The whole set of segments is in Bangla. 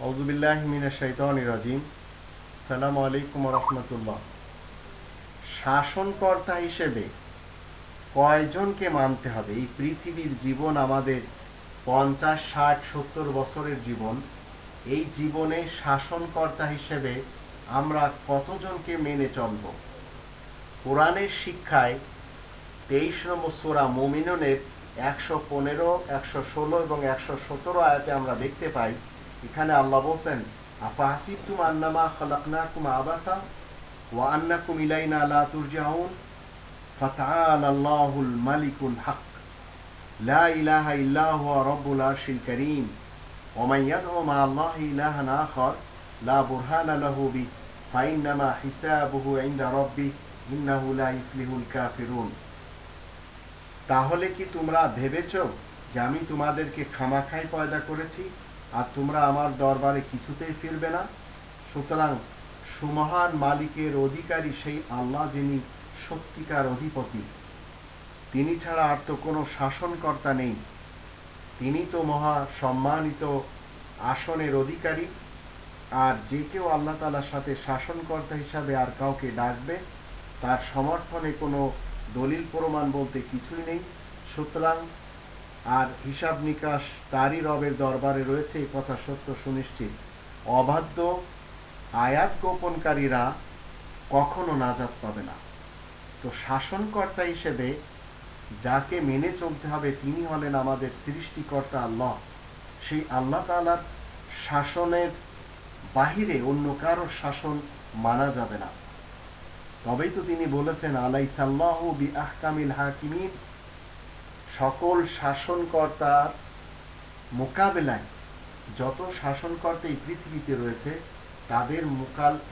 রাজিম সালাম আলাইকুম রহমতুল্লাহ শাসনকর্তা হিসেবে কয়জনকে মানতে হবে? এই পৃথিবীর জীবন আমাদের পঞ্চাশ, ষাট, সত্তর বছরের জীবন। এই জীবনে শাসনকর্তা হিসেবে আমরা কতজনকে মেনে চলব? কোরআনের শিক্ষায় তেইশ নম্বর সোরা মোমিননের একশো পনেরো, একশো ষোলো এবং একশো সতেরো আয়াতে আমরা দেখতে পাই এখানে আল্লাহ বলছেন আফাহাসিবতুম আন্নামা খালাকনাকুম আবাসা ওয়া আন্নাকুম ইলাইনা লা তুরজাউন ফাতাআলা আল্লাহুল মালিকুল হক লা ইলাহা ইল্লা হুয়া রব্বুল আরশিল কারীম ومن يدعو مع الله إلها آخر لا برهان له به فإنما حسابه عند ربه إنه لا يفلح الكافرون তাহলে কি তোমরা ভেবেছ যে আমি তোমাদেরকে খামাখাই পয়দা করেছি আর তোমরা আমার দরবারে কিছুতেই ফিরবে না। সুতরাং সুমহান মালিকের অধিকারী সেই আল্লাহ যিনি সত্যিকার অধিপতি। তিনি ছাড়া আর তো কোনো শাসনকর্তা নেই। তিনি তো মহা সম্মানিত আসনের অধিকারী। আর যে কেউ আল্লাহ তালার সাথে শাসনকর্তা হিসাবে আর কাউকে ডাকবে, তার সমর্থনে কোনো দলিল প্রমাণ বলতে কিছুই নেই। সুতরাং আর হিসাব নিকাশ তারই রবের দরবারে রয়েছে, এই কথা সত্য সুনিশ্চিত। অবাধ্য, আয়াত গোপনকারীরা কখনো নাজাত পাবে না। তো শাসনকর্তা হিসেবে যাকে মেনে চলতে হবে, তিনি হলেন আমাদের সৃষ্টিকর্তা আল্লাহ। সেই আল্লাহ তালার শাসনের বাহিরে অন্য কারোর শাসন মানা যাবে না। তবেই তো তিনি বলেছেন আলাই সাল্লাহ বি আহকামিল হাকিমিন। সকল শাসনকর্তার মোকাবেলায় যত শাসনকর্তা এই পৃথিবীতে রয়েছে, তাদের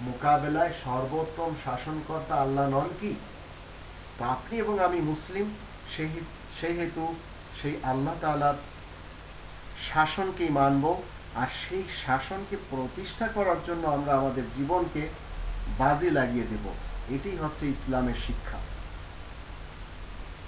মোকাবেলায় সর্বোত্তম শাসনকর্তা আল্লাহ নন কি? আপনি এবং আমি মুসলিম, সেই হেতু, সেই আল্লাহ তালার শাসনকেই মানব আর সেই শাসনকে প্রতিষ্ঠা করার জন্য আমরা আমাদের জীবনকে বাজে লাগিয়ে দেব। এটাই হচ্ছে ইসলামের শিক্ষা।